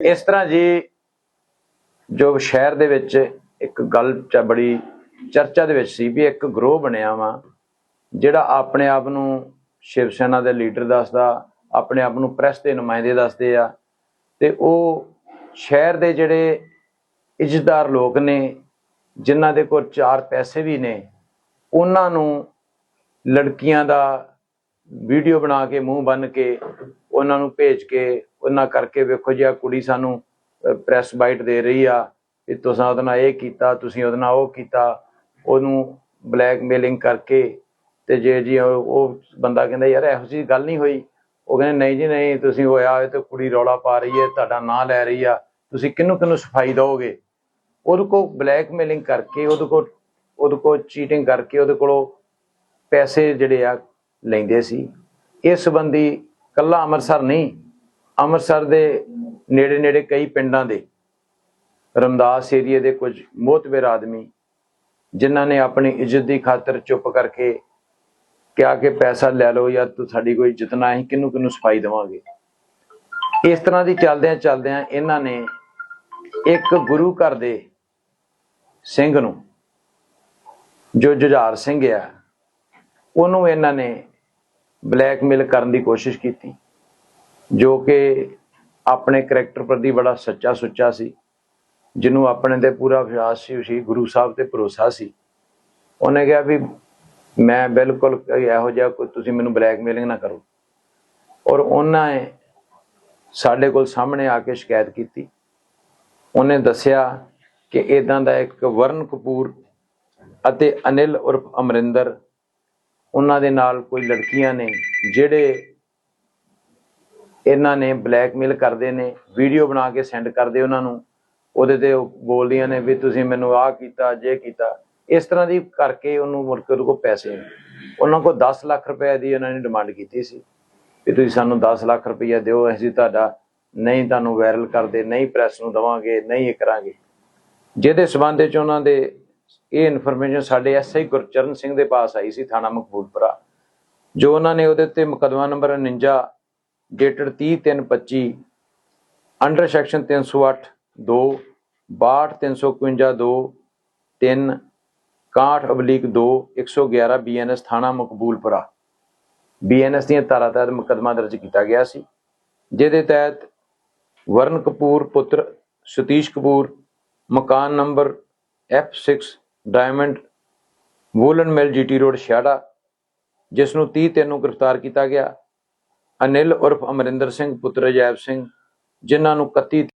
ਇਸ ਤਰ੍ਹਾਂ ਜੀ ਜੋ ਸ਼ਹਿਰ ਦੇ ਵਿੱਚ ਇੱਕ ਗੱਲ ਚ ਬੜੀ ਚਰਚਾ ਦੇ ਵਿੱਚ ਸੀ ਵੀ ਇੱਕ ਗਰੋਹ ਬਣਿਆ ਵਾ, ਜਿਹੜਾ ਆਪਣੇ ਆਪ ਨੂੰ ਸ਼ਿਵ ਸੈਨਾ ਦੇ ਲੀਡਰ ਦੱਸਦਾ, ਆਪਣੇ ਆਪ ਨੂੰ ਪ੍ਰੈਸ ਦੇ ਨੁਮਾਇੰਦੇ ਦੱਸਦੇ ਆ, ਤੇ ਉਹ ਸ਼ਹਿਰ ਦੇ ਜਿਹੜੇ ਇੱਜ਼ਤਦਾਰ ਲੋਕ ਨੇ, ਜਿਨ੍ਹਾਂ ਦੇ ਕੋਲ ਚਾਰ ਪੈਸੇ ਵੀ ਨੇ, ਉਹਨਾਂ ਨੂੰ ਲੜਕੀਆਂ ਦਾ ਵੀਡੀਓ ਬਣਾ ਕੇ, ਮੂੰਹ ਬੰਨ ਕੇ, ਉਹਨਾਂ ਨੂੰ ਭੇਜ ਕੇ ਉਹਨਾਂ ਕਰਕੇ ਵੇਖੋ ਜੀ ਆ ਕੁੜੀ ਸਾਨੂੰ ਪ੍ਰੈਸ ਬਾਈਟ ਦੇ ਰਹੀ ਆ ਵੀ ਤੁਸੀਂ ਉਹਦੇ ਨਾਲ ਇਹ ਕੀਤਾ, ਤੁਸੀਂ ਉਹਦੇ ਨਾਲ ਉਹ ਕੀਤਾ, ਉਹਨੂੰ ਬਲੈਕਮੇਲਿੰਗ ਕਰਕੇ ਤੇ ਜੇ ਜੀ ਉਹ ਬੰਦਾ ਕਹਿੰਦਾ ਯਾਰ ਇਹੋ ਜਿਹੀ ਗੱਲ ਨਹੀਂ ਹੋਈ, ਉਹ ਕਹਿੰਦੇ ਨਹੀਂ ਜੀ, ਨਹੀਂ, ਤੁਸੀਂ ਹੋਇਆ ਤੇ ਕੁੜੀ ਰੌਲਾ ਪਾ ਰਹੀ ਹੈ, ਤੁਹਾਡਾ ਨਾਂ ਲੈ ਰਹੀ ਆ, ਤੁਸੀਂ ਕਿਹਨੂੰ ਕਿਹਨੂੰ ਸਫ਼ਾਈ ਦਿਓਗੇ? ਉਹਦੇ ਕੋ ਬਲੈਕਮੇਲਿੰਗ ਕਰਕੇ, ਉਹਦੇ ਕੋ ਉਹਦੇ ਕੋ ਚੀਟਿੰਗ ਕਰਕੇ ਉਹਦੇ ਕੋਲੋਂ ਪੈਸੇ ਜਿਹੜੇ ਆ ਲੈਂਦੇ ਸੀ। ਇਸ ਸੰਬੰਧੀ ਕੱਲਾ ਅੰਮ੍ਰਿਤਸਰ ਨਹੀਂ ਅੰਮ੍ਰਿਤਸਰ ਦੇ ਨੇੜੇ ਨੇੜੇ ਕਈ ਪਿੰਡਾਂ ਦੇ ਰਮਦਾਸ ਏਰੀਏ ਦੇ ਕੁਝ ਮੋਤਬਰ ਆਦਮੀ, ਜਿਨ੍ਹਾਂ ਨੇ ਆਪਣੀ ਇੱਜ਼ਤ ਦੀ ਖਾਤਰ ਚੁੱਪ ਕਰਕੇ ਕਿਹਾ ਕਿ ਪੈਸਾ ਲੈ ਲਓ ਜਾਂ ਤੂੰ ਸਾਡੀ ਕੋਈ ਇੱਜ਼ਤ ਨਾ ਹੀ ਕਿਹਨੂੰ ਕਿਹਨੂੰ ਸਫ਼ਾਈ ਦੇਵਾਂਗੇ। ਇਸ ਤਰ੍ਹਾਂ ਦੀ ਚੱਲਦਿਆਂ ਚੱਲਦਿਆਂ ਇਹਨਾਂ ਨੇ ਇੱਕ ਗੁਰੂ ਘਰ ਦੇ ਸਿੰਘ ਨੂੰ, ਜੋ ਜੁਝਾਰ ਸਿੰਘ ਆ, ਉਹਨੂੰ ਇਹਨਾਂ ਨੇ ਬਲੈਕਮੇਲ ਕਰਨ ਦੀ ਕੋਸ਼ਿਸ਼ ਕੀਤੀ। ਜੋ ਕਿ ਆਪਣੇ ਕਰੈਕਟਰ ਪ੍ਰਤੀ ਬੜਾ ਸੱਚਾ ਸੁੱਚਾ ਸੀ, ਜਿਹਨੂੰ ਆਪਣੇ ਤੇ ਪੂਰਾ ਵਿਸ਼ਵਾਸ ਸੀ ਸੀ ਗੁਰੂ ਸਾਹਿਬ ਤੇ ਭਰੋਸਾ ਸੀ। ਉਹਨੇ ਕਿਹਾ ਵੀ ਮੈਂ ਬਿਲਕੁਲ ਕੋਈ ਇਹੋ ਜਿਹਾ ਕੋਈ, ਤੁਸੀਂ ਮੈਨੂੰ ਬਲੈਕਮੇਲਿੰਗ ਨਾ ਕਰੋ। ਔਰ ਉਹਨਾਂ ਸਾਡੇ ਕੋਲ ਸਾਹਮਣੇ ਆ ਕੇ ਸ਼ਿਕਾਇਤ ਕੀਤੀ। ਉਹਨੇ ਦੱਸਿਆ ਕਿ ਇਦਾਂ ਦਾ ਇੱਕ ਵਰਨ ਕਪੂਰ ਅਤੇ ਅਨਿਲ ਉਰਫ ਅਮਰਿੰਦਰ, ਉਹਨਾਂ ਦੇ ਨਾਲ ਕੋਈ ਲੜਕੀਆਂ ਨੇ, ਜਿਹੜੇ ਇਹਨਾਂ ਨੇ ਬਲੈਕਮੇਲ ਕਰਦੇ ਨੇ, ਵੀਡੀਓ ਬਣਾ ਕੇ ਸੈਂਡ ਕਰਦੇ ਉਹਨਾਂ ਨੂੰ। ਉਹਦੇ ਤੇ ਬੋਲਦੀਆਂ ਨੇ ਵੀ ਤੁਸੀਂ ਮੈਨੂੰ ਆਹ ਕੀਤਾ, ਜੇ ਕੀਤਾ। ਇਸ ਤਰ੍ਹਾਂ ਦੀ ਕਰਕੇ ਉਹਨੂੰ ਮੁੜ ਕੇ ਉਹਦੇ ਕੋਲ ਪੈਸੇ ਉਹਨਾਂ ਕੋਲ 10 ਲੱਖ ਰੁਪਏ ਦੀ ਉਹਨਾਂ ਨੇ ਡਿਮਾਂਡ ਕੀਤੀ ਸੀ ਵੀ ਤੁਸੀਂ ਸਾਨੂੰ 10 ਲੱਖ ਰੁਪਈਆ ਦਿਓ, ਅਸੀਂ ਤੁਹਾਡਾ ਨਹੀਂ ਤੁਹਾਨੂੰ ਵਾਇਰਲ ਕਰਦੇ, ਨਹੀਂ ਪ੍ਰੈਸ ਨੂੰ ਦਵਾਂਗੇ, ਨਹੀਂ ਇਹ ਕਰਾਂਗੇ। ਜਿਹਦੇ ਸਬੰਧ ਵਿੱਚ ਉਹਨਾਂ ਦੇ ਇਹ ਇਨਫੋਰਮੇਸ਼ਨ ਸਾਡੇ ਐਸਆਈ ਗੁਰਚਰਨ ਸਿੰਘ ਦੇ ਪਾਸ ਆਈ ਸੀ, ਥਾਣਾ ਮਕਬੂਲਪੁਰਾ। ਜੋ ਉਹਨਾਂ ਨੇ ਉਹਦੇ ਤੇ ਮੁਕਦਮਾ ਨੰਬਰ 49 ਡੇਟਡ 30/3/25 ਅੰਡਰ ਸੈਕਸ਼ਨ 308 2 62 351 2 3 61 ਅਬਲੀਕ 2 111 ਬੀਐਨਐਸ ਥਾਣਾ ਮਕਬੂਲਪੁਰਾ। ਬੀਐਨਐਸ ਦੀਆਂ ਧਾਰਾ ਤਹਿਤ ਮੁਕਦਮਾ ਦਰਜ ਕੀਤਾ ਗਿਆ ਸੀ, ਜਿਹਦੇ ਤਹਿਤ ਵਰਨ ਕਪੂਰ ਪੁੱਤਰ ਸਤੀਸ਼ ਕਪੂਰ, ਮਕਾਨ number F6 diamond woollen mill GT road Chheharta ਜਿਸ ਨੂੰ 30 ਤਿੰਨ ਨੂੰ ਗ੍ਰਿਫਤਾਰ ਕੀਤਾ ਗਿਆ। ਅਨਿਲ ਉਰਫ ਅਮਰਿੰਦਰ ਸਿੰਘ ਪੁੱਤਰ ਅਜੈਬ ਸਿੰਘ ਜਿਨ੍ਹਾਂ ਨੂੰ 31